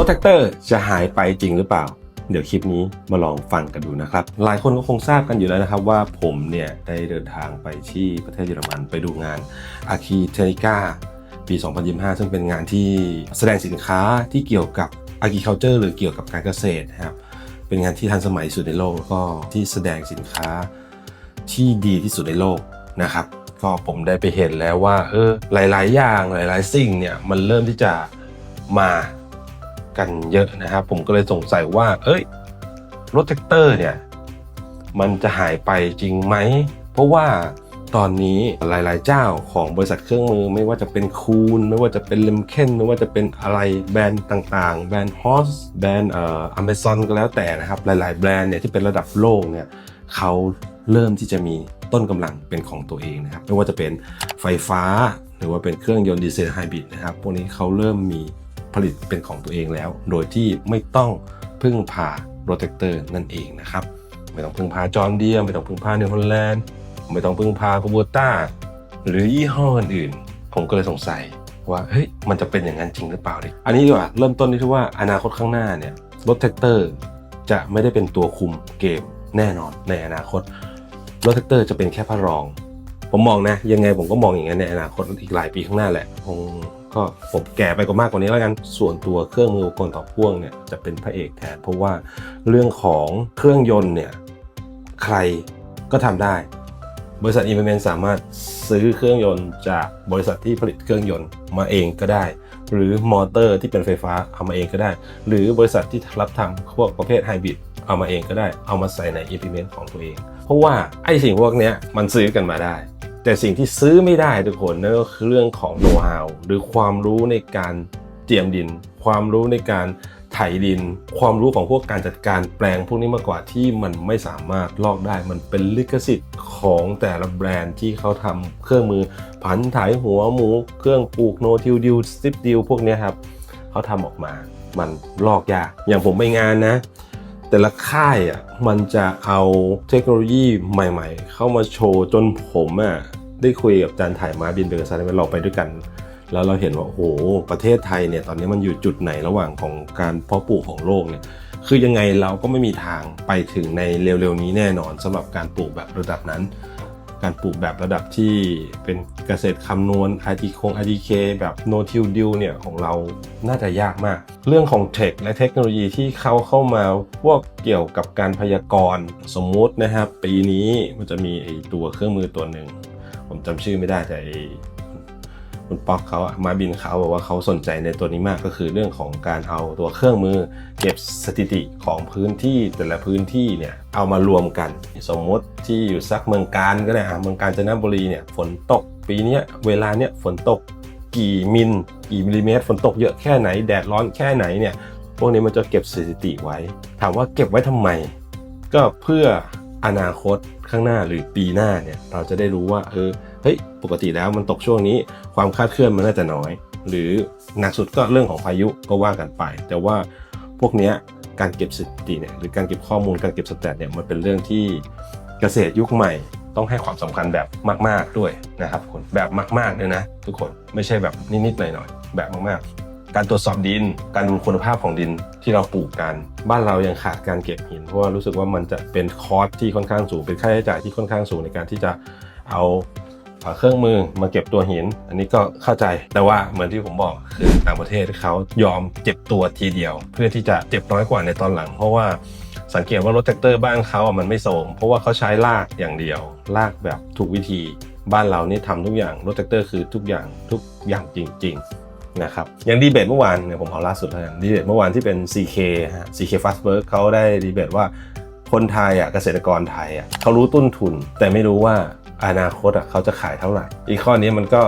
รถแท็กเตอร์จะหายไปจริงหรือเปล่า เดี๋ยวคลิปนี้มาลองฟังกันดูนะครับ หลายคนก็คงทราบกันอยู่แล้วนะครับว่าผมเนี่ยได้เดินทางไปที่ประเทศเยอรมันไปดูงานอาคีเทนิก้าปี 2025 ซึ่งเป็นงานที่แสดงสินค้าที่เกี่ยวกับ agriculture หรือเกี่ยวกับการเกษตรนะครับ เป็นงานที่ทันสมัยสุดในโลกแล้วก็ที่แสดงสินค้าที่ดีที่สุดในโลกนะครับ ก็ผมได้ไปเห็นแล้วว่าเออหลาย ๆ อย่างหลาย ๆ สิ่งเนี่ยมันเริ่มที่จะมา กันเยอะนะครับ ผมก็เลยสงสัยว่า เอ้ยรถแท็กเตอร์เนี่ย มันจะหายไปจริงไหม เพราะว่าตอนนี้หลายๆ เจ้าของบริษัทเครื่องมือไม่ว่าจะเป็นคูนไม่ว่าจะเป็นเลมเคนไม่ว่าจะเป็นอะไรแบรนด์ต่างๆ แบรนด์ฮอสแบรนด์เอ่ออเมซอนก็แล้วแต่นะครับ หลายๆ แบรนด์เนี่ยที่เป็นระดับโลกเนี่ยเขาเริ่มที่จะมีต้นกำลังเป็นของตัวเองนะครับ ไม่ว่าจะเป็นไฟฟ้า หรือว่าเป็นเครื่องยนต์ดีเซลไฮบริดนะครับพวกนี้เขาเริ่มมี ผลิตเป็นของตัวเองแล้ว โดยที่ไม่ต้องพึ่งพาโรถแท็กเตอร์นั่นเองนะครับ ไม่ต้องพึ่งพาจอร์เดียไม่ต้องพึ่งพาเนวฮอลแลนด์ไม่ต้องพึ่งพาคูโบต้าหรือยี่ห้ออื่น ผมก็เลยสงสัยว่าเฮ้ยมันจะเป็นอย่างนั้นจริงหรือเปล่าดิอันนี้ดีกว่าเริ่มต้นที่ว่าอนาคตข้างหน้าเนี่ยรถแท็กเตอร์จะไม่ได้เป็นตัวคุมเกมแน่นอนในอนาคตรถแท็กเตอร์จะเป็นแค่พระรอง ผมมองนะ ยังไงผมก็มองอย่างนั้นในอนาคตอีกหลายปีข้างหน้าแหละคง ก็ผมแก่ไปกว่ามากกว่านี้แล้วกันส่วนตัวเครื่องมืออุปกรณ์ต่อพ่วงเนี่ยจะเป็นพระเอกแทนเพราะว่าเรื่องของเครื่องยนต์เนี่ยใครก็ทำได้ บริษัทอีเมนสามารถซื้อเครื่องยนต์จากบริษัทที่ผลิตเครื่องยนต์มาเองก็ได้ หรือมอเตอร์ที่เป็นไฟฟ้าเอามาเองก็ได้ หรือบริษัทที่รับทำพวกประเภทไฮบริดเอามาเองก็ได้ เอามาใส่ใน implement ของตัวเอง เพราะว่าไอ้สิ่งพวกนี้มันซื้อกันมาได้ แต่สิ่งที่ซื้อไม่ได้ทุกคนนั่นก็คือเรื่องของโน้ตฮาวหรือความรู้ในการเตรียมดิน ความรู้ในการไถดิน ความรู้ของพวกการจัดการแปลงพวกนี้มากกว่าที่มันไม่สามารถลอกได้ มันเป็นลิขสิทธิ์ของแต่ละแบรนด์ที่เขาทำเครื่องมือผันถ่ายหัวหมู เครื่องปลูกโนทิวดิวสติปดิวพวกนี้ครับเขาทำออกมา มันลอกยากอย่างผมไปงานนะ แต่ละค่ายอะมันจะเอาเทคโนโลยีใหม่ ๆ เข้ามาโชว์จนผมอะได้คุยกับอาจารย์ถ่ายมาบินเบอร์ซันเราไปด้วยกัน แล้วเราเห็นว่าโอ้โหประเทศไทยเนี่ยตอนนี้มันอยู่จุดไหนระหว่างของการเพาะปลูกของโลกเนี่ยคือยังไงเราก็ไม่มีทางไปถึงในเร็วๆนี้แน่นอนสำหรับการปลูกแบบระดับนั้น การปลูกแบบระดับที่เป็นเกษตรคำนวณ RT คง RTK แบบ no till deal เนี่ยของเราน่าจะยากมาก เรื่องของเทคและเทคโนโลยีที่เขาเข้ามาพวกเกี่ยวกับการพยากรณ์สมมุตินะครับ ปีนี้มันจะมีไอตัวเครื่องมือตัวหนึ่งผมจำชื่อไม่ได้แต่ คุณป๊อกเขาอะมาบินเขาบอกว่าเขาสนใจในตัวนี้มากก็คือเรื่องของการเอาตัวเครื่องมือ เก็บสถิติของพื้นที่แต่ละพื้นที่เนี่ยเอามารวมกัน สมมติที่อยู่สักเมืองการก็ได้อะเมืองการจนบุรีเนี่ยฝนตกปีนี้เวลาเนี้ยฝนตกกี่มิลกี่มิลลิเมตร ฝนตกเยอะแค่ไหนแดดร้อนแค่ไหนเนี่ยพวกนี้มันจะเก็บสถิติไว้ ถามว่าเก็บไว้ทำไม ก็เพื่ออนาคตข้างหน้าหรือปีหน้าเนี่ยเราจะได้รู้ว่าเออเฮ้ยปกติแล้วมันตกช่วงนี้ ความคาดเคลื่อนมันน่าจะน้อย หรือหนักสุดก็เรื่องของพายุก็ว่ากันไป แต่ว่าพวกนี้การเก็บสถิติเนี่ยหรือการเก็บข้อมูลการเก็บสแตทเนี่ยมันเป็นเรื่องที่เกษตรยุคใหม่ต้องให้ความสำคัญแบบมาก ๆด้วยนะครับคนแบบมากๆเลยนะ ทุกคนไม่ใช่แบบนิดๆหน่อยๆแบบมากๆ การตรวจสอบดิน การดูคุณภาพของดินที่เราปลูกกัน บ้านเรายังขาดการเก็บหิน เพราะว่ารู้สึกว่ามันจะเป็นคอสที่ค่อนข้างสูงเป็นค่าใช้จ่ายที่ค่อนข้างสูงในการที่จะเอา เครื่องมือมาเก็บตัวหิน อันนี้ก็เข้าใจแต่ว่าเหมือนที่ผมบอกคือต่างประเทศเขายอมเจ็บตัวทีเดียว เพื่อที่จะเจ็บน้อยกว่าในตอนหลัง เพราะว่าสังเกตว่ารถแท็กเตอร์บ้านเขาอะมันไม่ทรงเพราะว่าเขาใช้ลากอย่างเดียว ลากแบบถูกวิธี บ้านเรานี่ทำทุกอย่างรถแท็กเตอร์คือทุกอย่างทุกอย่างจริง ๆ นะครับอย่างดีเบตเมื่อวานเนี่ยผมเอาล่าสุดแล้วกันดีเบตเมื่อวานที่เป็น CK ฮะ CK Fastberg เขาได้ดีเบตว่า คนไทยอะเกษตรกรไทยอะเขารู้ต้นทุน แต่ไม่รู้ว่าอนาคตอะเขาจะขายเท่าไหร่ อีกข้อนี้มันก็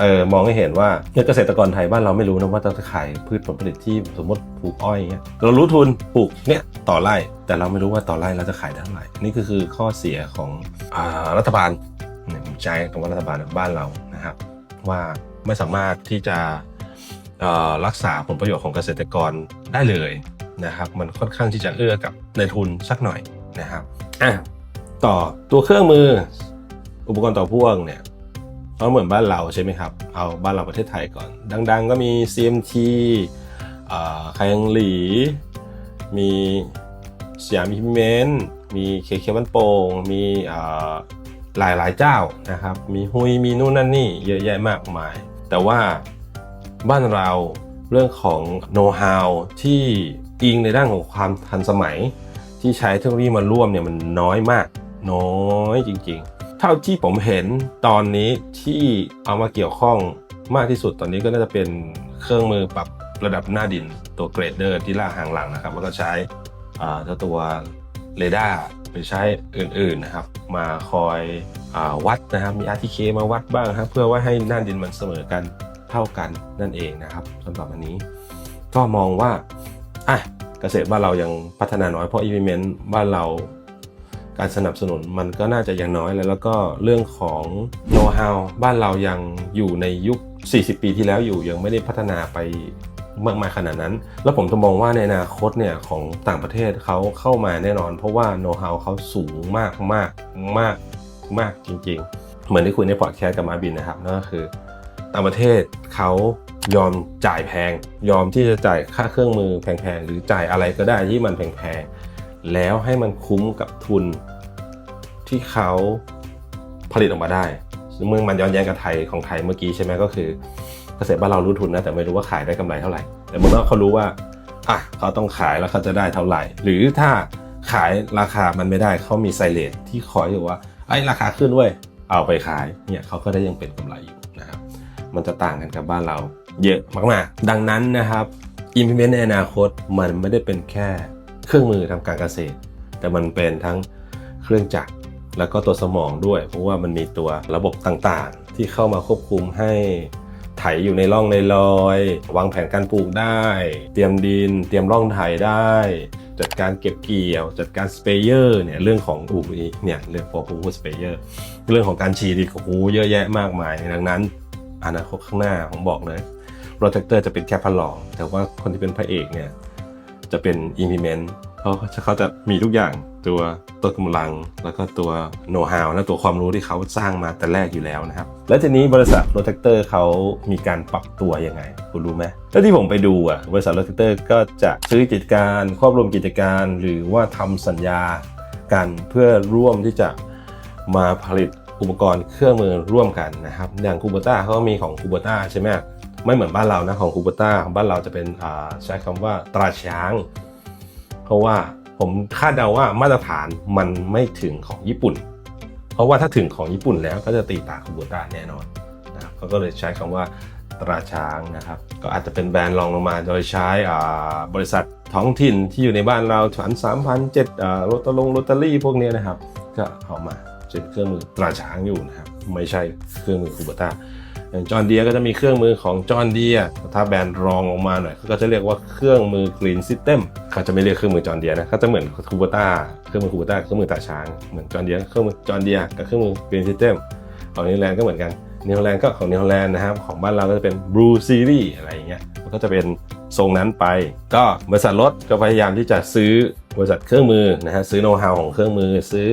เออมองให้เห็นว่าเกษตรกรไทยบ้านเราไม่รู้นะว่าจะขายพืชผลผลิตที่สมมติปลูกอ้อยอย่างเงี้ยเรารู้ทุนปลูกเนี่ยต่อไร่ แต่เราไม่รู้ว่าต่อไร่เราจะขายเท่าไหร่นี่ก็คือข้อเสียของอรัฐบาลเนี่ยผมใช้คำว่ารัฐบาลบ้านเรานะครับ ว่าไม่สามารถที่จะรักษาผลประโยชน์ของเกษตรกรได้เลย นะครับมันค่อนข้างที่จะเอื้อกับในทุนสักหน่อยนะครับอะต่อตัวเครื่องมืออุปกรณ์ต่อพ่วงเนี่ยก็เหมือนบ้านเราใช่ไหมครับ เอาบ้านเราประเทศไทยก่อน ดัง ๆ ก็มี CMT อ่าไคยังหลี มีสยามพิมเมนต์มีเคเควันโปงมีอ่าหลายหลายๆเจ้านะครับ มีฮุย มีนู่นนั่นนี่เยอะแยะมากมาย แต่ว่าบ้านเราเรื่องของโน้ตฮาวที่ อิงในด้านของความทันสมัย ที่ใช้เทคโนโลยีมาร่วมเนี่ยมันน้อยมาก น้อยจริงๆ เท่าที่ผมเห็นตอนนี้ที่เอามาเกี่ยวข้องมากที่สุดตอนนี้ก็น่าจะเป็นเครื่องมือปรับระดับหน้าดินตัวเกรดเดอร์ที่ล่ากหางหลังนะครับ แล้วก็ใช้เจ้าตัวเรดาร์หรือใช้อื่นๆนะครับ มาคอยอวัดนะครับ มี RTK มาวัดบ้างครับ เพื่อว่าให้หน้าดินมันเสมอกันเท่ากันนั่นเองนะครับสำหรับอันนี้ ก็มองว่าอะ เกษตรบ้านเรายังพัฒนาน้อยเพราะ implement บ้านเราการสนับสนุนมันก็น่าจะยังน้อยแล้วแล้วก็เรื่องของ know how บ้านเรายังอยู่ในยุค 40 ปีที่แล้วอยู่ยังไม่ได้พัฒนาไปมากมายขนาดนั้น แล้วผมจะมองว่าในอนาคตเนี่ยของต่างประเทศเขาเข้ามาแน่นอน เพราะว่า know how เขาสูงมากมากมากมากจริง ๆ เหมือนที่คุยในพอดแคสต์กับมาบินนะครับนั่นก็คือ ต่างประเทศเขายอมจ่ายแพง ยอมที่จะจ่ายค่าเครื่องมือแพงๆ หรือจ่ายอะไรก็ได้ที่มันแพงๆ แล้วให้มันคุ้มกับทุนที่เขาผลิตออกมาได้เมื่อมันย้อนแย้งกับไทยของไทยเมื่อกี้ใช่ไหมก็คือเกษตรบ้านเรารู้ทุนนะแต่ไม่รู้ว่าขายได้กำไรเท่าไหร่ แต่เมื่อเขารู้ว่าอะเขาต้องขายแล้วเขาจะได้เท่าไหร่ หรือถ้าขายราคามันไม่ได้เขามีไซเลทที่คอยอยู่ว่าไอ้ราคาขึ้นเว้ยเอาไปขายเนี่ยเขาก็ได้ยังเป็นกำไรอยู่ มันจะต่างกันกับบ้านเรา เยอะมากๆ ดังนั้นนะครับ implement ในอนาคตมันไม่ได้เป็นแค่เครื่องมือทำการเกษตร แต่มันเป็นทั้งเครื่องจักรแล้วก็ตัวสมองด้วย เพราะว่ามันมีตัวระบบต่างๆ ที่เข้ามาควบคุมให้ไถอยู่ในร่องในรอย วางแผนการปลูกได้ เตรียมดิน เตรียมร่องไถได้ จัดการเก็บเกี่ยว จัดการสเปเยอร์เนี่ยเรื่องของอูเนี่ยเรื่องพอพูดสเปเยอร์เรื่องของการฉีดอีกโอ้โหเยอะแยะมากมายดังนั้น อนาคตข้างหน้าผมบอกเลยรถแท็กเตอร์จะเป็นแค่พันหลองแต่ว่าคนที่เป็นพระเอกเนี่ยจะเป็น implement เพราะเขาจะมีทุกอย่างตัวตัวกำลัง แล้วก็ตัว know how และตัวความรู้ที่เขาสร้างมาแต่แรกอยู่แล้วนะครับ แล้วทีนี้บริษัทรถแท็กเตอร์เขามีการปรับตัวยังไง คุณรู้ไหมแล้วที่ผมไปดูอะบริษัทรถแท็กเตอร์ก็จะซื้อกิจการควบรวมกิจการ หรือว่าทำสัญญากันเพื่อร่วมที่จะมาผลิต อุปกรณ์เครื่องมือร่วมกันนะครับ อย่างคูเบต้าเขาก็มีของคูเบต้าใช่ไหมไม่เหมือนบ้านเรานะของคูเบต้าของบ้านเราจะเป็นใช้คำว่าตราช้าง เพราะว่าผมคาดเดาว่ามาตรฐานมันไม่ถึงของญี่ปุ่น เพราะว่าถ้าถึงของญี่ปุ่นแล้วก็จะตีตาคูโบต้าแน่นอนนะครับเขาก็เลยใช้คำว่าตราช้างนะครับ ก็อาจจะเป็นแบรนด์รองลงมาโดยใช้บริษัทท้องถิ่นที่อยู่ในบ้านเราฉันสามพันเจ็ดโรตลงโรตารี่พวกนี้นะครับ ก็เอามา เป็นเครื่องมือตราช้างอยู่นะครับไม่ใช่เครื่องมือคูโบต้าอย่างจอห์นเดียก็จะมีเครื่องมือของจอห์นเดียถ้าแบรนด์รองลงมาหน่อยเขาก็จะเรียกว่าเครื่องมือ Clean System เขาจะไม่เรียกเครื่องมือจอห์นเดียนะเขาจะเหมือนคูเบต้าเครื่องมือคูเบต้าเครื่องมือตาช้างเหมือนจอห์นเดียเครื่องมือจอห์นเดียกับเครื่องมือ Clean System ของนิวแลนด์ก็เหมือนกันนิวแลนด์ก็ของนิวแลนด์นะครับของบ้านเราก็จะเป็น Blue Series อะไรอย่างเงี้ยมันก็จะเป็นทรงนั้นไป ก็บริษัทรถก็พยายามที่จะซื้อ บริษัทเครื่องมือนะฮะซื้อโน้ตฮาวของเครื่องมือ ซื้อ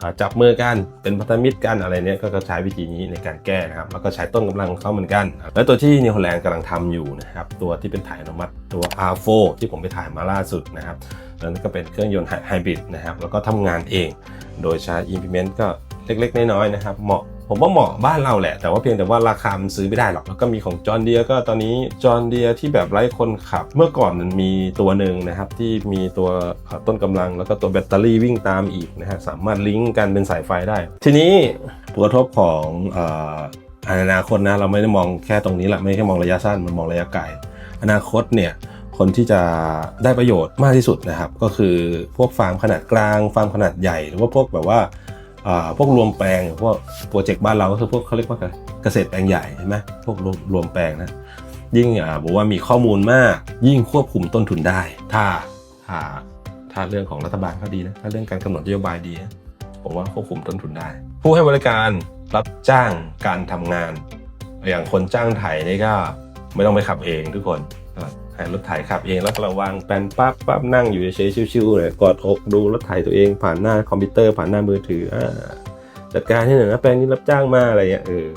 อจับมือกันเป็นพันธมิตรกันอะไรเนี้ยก็ใช้วิธีนี้ในการแก้นะครับแล้วก็ใช้ต้นกำลังของเขาเหมือนกัน แล้วตัวที่นิวโฮแลนด์กำลังทำอยู่นะครับตัวที่เป็นถ่ายอัตโนมัติตัว R4 ที่ผมไปถ่ายมาล่าสุดนะครับนั้นก็เป็นเครื่องยนต์ไฮบริดนะครับแล้วก็ทำงานเอง โดยใช้ implement ก็เล็กๆ น้อยๆนะครับเหมาะ ผมว่าเหมาะบ้านเราแหละ แต่ว่าเพียงแต่ว่าราคามันซื้อไม่ได้หรอก แล้วก็มีของจอห์นเดียก็ตอนนี้จอห์นเดียที่แบบไร้คนขับ เมื่อก่อนมันมีตัวหนึ่งนะครับที่มีตัวต้นกำลัง แล้วก็ตัวแบตเตอรี่วิ่งตามอีกนะฮะสามารถลิงก์กันเป็นสายไฟได้ ทีนี้ผลกระทบของอนาคตนะเราไม่ได้มองแค่ตรงนี้แหละไม่แค่มองระยะสั้นมันมองระยะไกลอนาคตเนี่ยคนที่จะได้ประโยชน์มากที่สุดนะครับ ก็คือพวกฟาร์มขนาดกลาง ฟาร์มขนาดใหญ่ หรือว่าพวกแบบว่า พวกรวมแปลงพวกโปรเจกต์บ้านเราก็คือพวกเขาเรียกว่าเกษตรแปลงใหญ่ใช่ไหมพวกรวมรวมแปลงนะยิ่งอบอกว่ามีข้อมูลมาก ยิ่งควบคุมต้นทุนได้ ถ้าถ้าถ้าเรื่องของรัฐบาลเขาดีนะถ้าเรื่องการกำหนดนโยบายดีนะผมว่าควบคุมต้นทุนได้ ผู้ให้บริการรับจ้างการทำงาน อย่างคนจ้างไถนี่ก็ไม่ต้องไปขับเองทุกคน ก็ให้รถไถขับเองแล้วก็ระวังแปลนปั๊บปั๊บนั่งอยู่เฉยๆชิวๆเลยกอดอกดูรถไถตัวเองผ่านหน้าคอมพิวเตอร์ผ่านหน้ามือถืออ่าจัดการให้หน่อยนะแปลงนี้รับจ้างมาอะไรเงี้ยเออ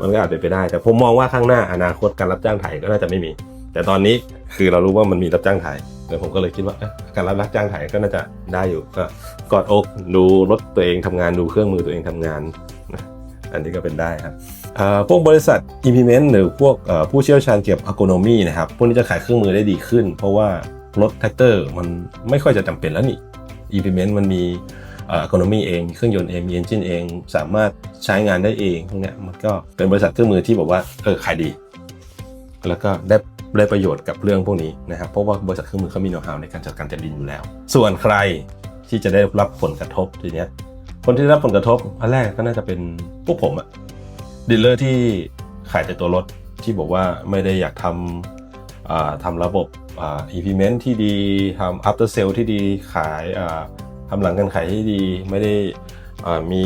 มันก็อาจเป็นไปได้ แต่ผมมองว่าข้างหน้าอนาคตการรับจ้างไถก็น่าจะไม่มี แต่ตอนนี้คือเรารู้ว่ามันมีรับจ้างถ่ายแล้วผมก็เลยคิดว่าการรับรับจ้างถ่ายก็น่าจะได้อยู่ก็กอดอกดูรถตัวเองทำงานดูเครื่องมือตัวเองทำงานนะ อันนี้ก็เป็นได้ครับพวกบริษัท implement หรือพวกผู้เชี่ยวชาญเกี่ยวกับ ergonomy นะครับ พวกนี้จะขายเครื่องมือได้ดีขึ้น เพราะว่ารถแท็กเตอร์มันไม่ค่อยจะจำเป็นแล้วนี่ implement มันมีเอ่อ ergonomy เองเครื่องยนต์เองมี engine เอง สามารถใช้งานได้เองพวกนี้มันก็เป็นบริษัทเครื่องมือที่บอกว่าเออขายดี แล้วก็ได้ได้ประโยชน์กับเรื่องพวกนี้นะครับเพราะว่าบริษัทเครื่องมือเขามีโน้ตฮาวในการจัดการจัดดินอยู่แล้ว ส่วนใครที่จะได้รับผลกระทบทีเนี้ย คนที่ได้รับผลกระทบอันแรกก็น่าจะเป็นพวกผมอะดีลเลอร์ที่ขายแต่ตัวรถที่บอกว่าไม่ได้อยากทำทำระบบอ่า implement ที่ดีทำ after sale ที่ดีขายทำหลังการขายที่ดีไม่ได้มี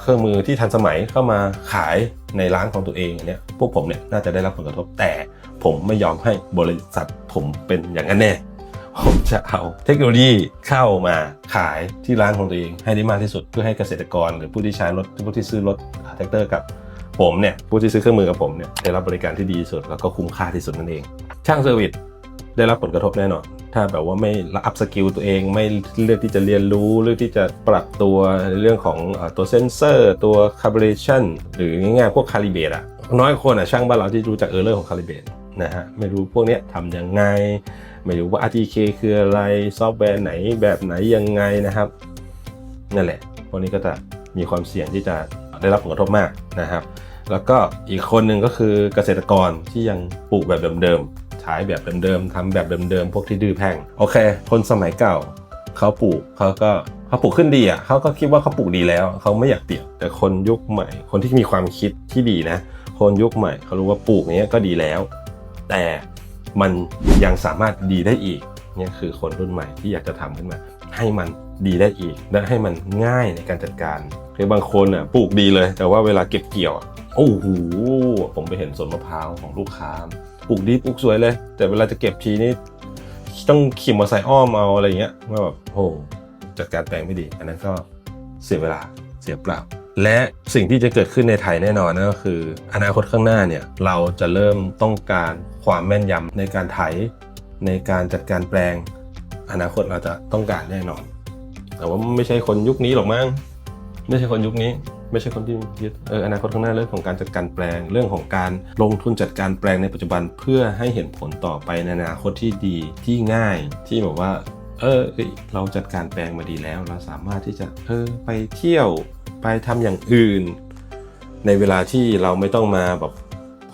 เครื่องมือที่ทันสมัยเข้ามาขายในร้านของตัวเองเนี้ยพวกผมเนี่ยน่าจะได้รับผลกระทบแต่ผมไม่ยอมให้บริษัทผมเป็นอย่างนั้นแน่ ผมจะเอาเทคโนโลยีเข้ามาขายที่ร้านของตัวเอง ให้ได้มากที่สุดเพื่อให้เกษตรกร หรือผู้ที่ใช้รถผู้ที่ซื้อรถแท็กเตอร์กับผมเนี่ยผู้ที่ซื้อเครื่องมือกับผมเนี่ยได้รับบริการที่ดีที่สุดแล้วก็คุ้มค่าที่สุดนั่นเอง ช่างเซอร์วิสได้รับผลกระทบแน่นอน ถ้าแบบว่าไม่อัพสกิลตัวเองไม่เลือกที่จะเรียนรู้เลือกที่จะปรับตัวในเรื่องของตัวเซนเซอร์ตัวคาลิเบชันหรือง่ายๆพวกคาลิเบตอะน้อยคนอะช่างบ้านเราที่รู้จักเออร์เลอร์ของคาลิเบต นะฮะไม่รู้พวกนี้ทำยังไง ไม่รู้ว่า RTK คืออะไรซอฟต์แวร์ไหนแบบไหนยังไงนะครับนั่นแหละพวกนี้ก็จะมีความเสี่ยงที่จะได้รับผลกระทบมากนะครับ แล้วก็อีกคนหนึ่งก็คือเกษตรกรที่ยังปลูกแบบเดิมๆใช้แบบเดิมๆทำแบบเดิมๆพวกที่ดื้อแพงโอเค คนสมัยเก่าเขาปลูกเขาก็เขาปลูกขึ้นดีอะเขาก็คิดว่าเขาปลูกดีแล้วเขาไม่อยากเปลี่ยนแต่คนยุคใหม่ คนที่มีความคิดที่ดีนะ คนยุคใหม่เขารู้ว่าปลูกเนี้ยก็ดีแล้ว แต่มันยังสามารถดีได้อีกนี่คือคนรุ่นใหม่ที่อยากจะทำขึ้นมา ให้มันดีได้อีก และให้มันง่ายในการจัดการคือบางคนอะปลูกดีเลย แต่ว่าเวลาเก็บเกี่ยวอะโอ้โหผมไปเห็นสวนมะพร้าวของลูกค้าปลูกดีปลูกสวยเลย แต่เวลาจะเก็บทีนี่ต้องขี่มอเตอร์ไซค์อ้อมเอาอะไรเงี้ยว่าแบบโอ้โหจัดการแปลงไม่ดี อันนั้นก็เสียเวลาเสียเปล่า และสิ่งที่จะเกิดขึ้นในไทยแน่นอนนั่นก็คือ อนาคตข้างหน้าเนี่ยเราจะเริ่มต้องการความแม่นยำในการไถในการจัดการแปลง อนาคตเราจะต้องการแน่นอน แต่ว่าไม่ใช่คนยุคนี้หรอกมั้งไม่ใช่คนยุคนี้ ไม่ใช่คนที่ยึดเอออนาคตข้างหน้าเรื่องของการจัดการแปลง เรื่องของการลงทุนจัดการแปลงในปัจจุบันเพื่อให้เห็นผลต่อไปในอนาคตที่ดีที่ง่ายที่แบบว่าเออเราจัดการแปลงมาดีแล้ว เราสามารถที่จะเออไปเที่ยว ไปทำอย่างอื่น ในเวลาที่เราไม่ต้องมาแบบ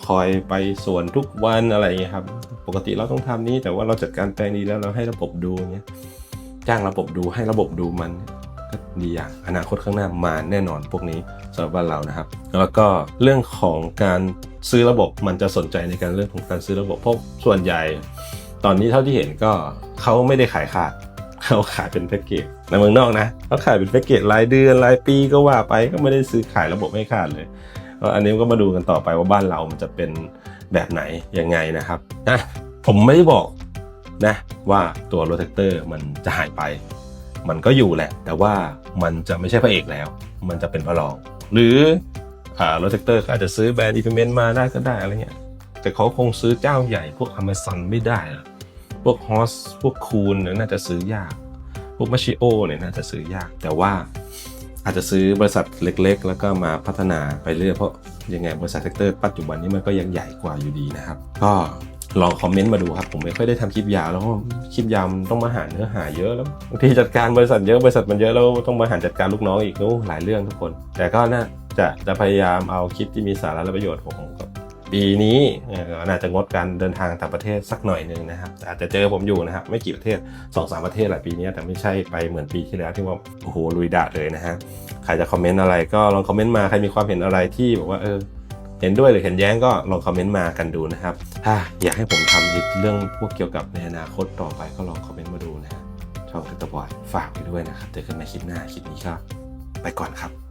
คอยไปสวนทุกวันอะไรอย่างเงี้ยครับ ปกติเราต้องทำนี้แต่ว่าเราจัดการแปลงดีแล้วเราให้ระบบดูอย่างเงี้ยจ้างระบบดูให้ระบบดูมันก็ดีอย่างอนาคตข้างหน้ามาแน่นอนพวกนี้สำหรับบ้านเรานะครับ แล้วก็เรื่องของการซื้อระบบมันจะสนใจในการเรื่องของการซื้อระบบเพราะส่วนใหญ่ ตอนนี้เท่าที่เห็นก็เขาไม่ได้ขายขาด เขาขายเป็นแพ็กเกจในเมืองนอกนะเขาขายเป็นแพ็กเกจรายเดือนรายปีก็ว่าไปก็ไม่ได้ซื้อขายระบบให้ขาดเลยก็อันนี้ก็มาดูกันต่อไปว่าบ้านเรามันจะเป็นแบบไหนยังไงนะครับนะผมไม่ได้บอกนะว่าตัวโรถแท็กเตอร์มันจะหายไป มันก็อยู่แหละ แต่ว่ามันจะไม่ใช่พระเอกแล้ว มันจะเป็นพระรอง หรืออ่ารถแท็กเตอร์ก็อาจจะซื้อแบรนด์อีเมนต์มาได้ก็ได้อะไรเงี้ยแต่เขาคงซื้อเจ้าใหญ่พวก Amazon ไม่ได้อะพ วกฮอสพวกคูนเนี่ยน่าจะซื้อยาก พวกมาชิโอเนี่ยน่าจะซื้อยาก แต่ว่าอาจจะซื้อบริษัทเล็ก ๆ แล้วก็มาพัฒนาไปเรื่อยเพราะยังไงบริษัทเซกเตอร์ปัจจุบันนี้มันก็ยังใหญ่กว่าอยู่ดีนะครับ ก็ลองคอมเมนต์มาดูครับผมไม่ค่อยได้ทำคลิปยาวแล้วก็คลิปยาวต้องมาหาเนื้อหาเยอะแล้วบางทีจัดการบริษัทเยอะบริษัทมันเยอะแล้วต้องมาหาจัดการลูกน้องอีกโอ้หลายเรื่องทุกคน แต่ก็น่าจะจะพยายามเอาคลิปที่มีสาระและประโยชน์ของกับ ปีนี้เอ่อน่าจะงดการเดินทางต่างประเทศสักหน่อยหนึ่งนะครับอาจจะเจอผมอยู่นะครับไม่กี่ประเทศ2อสประเทศแหละปีนี้แต่ไม่ใช่ไปเหมือนปีที่แล้วที่ว่าโอ้โหลุยดะเลยนะฮะใครจะคอมเมนต์อะไรก็ลองคอมเมนต์มาใครมีความเห็นอะไรที่บอกว่าเออเห็นด้วยหรือเห็นแย้งก็ลองคอมเมนต์มากันดูนะครับถ้าอยากให้ผมทำเรื่องพวกเกี่ยวกับในอนาคตต่อไปก็ลองคอมเมนต์มาดูนะฮะช่องกระตบอยฝากไปด้วยนะครับเจอกันในคลิปหน้าคลิปนี้ก็ไปก่อนครับ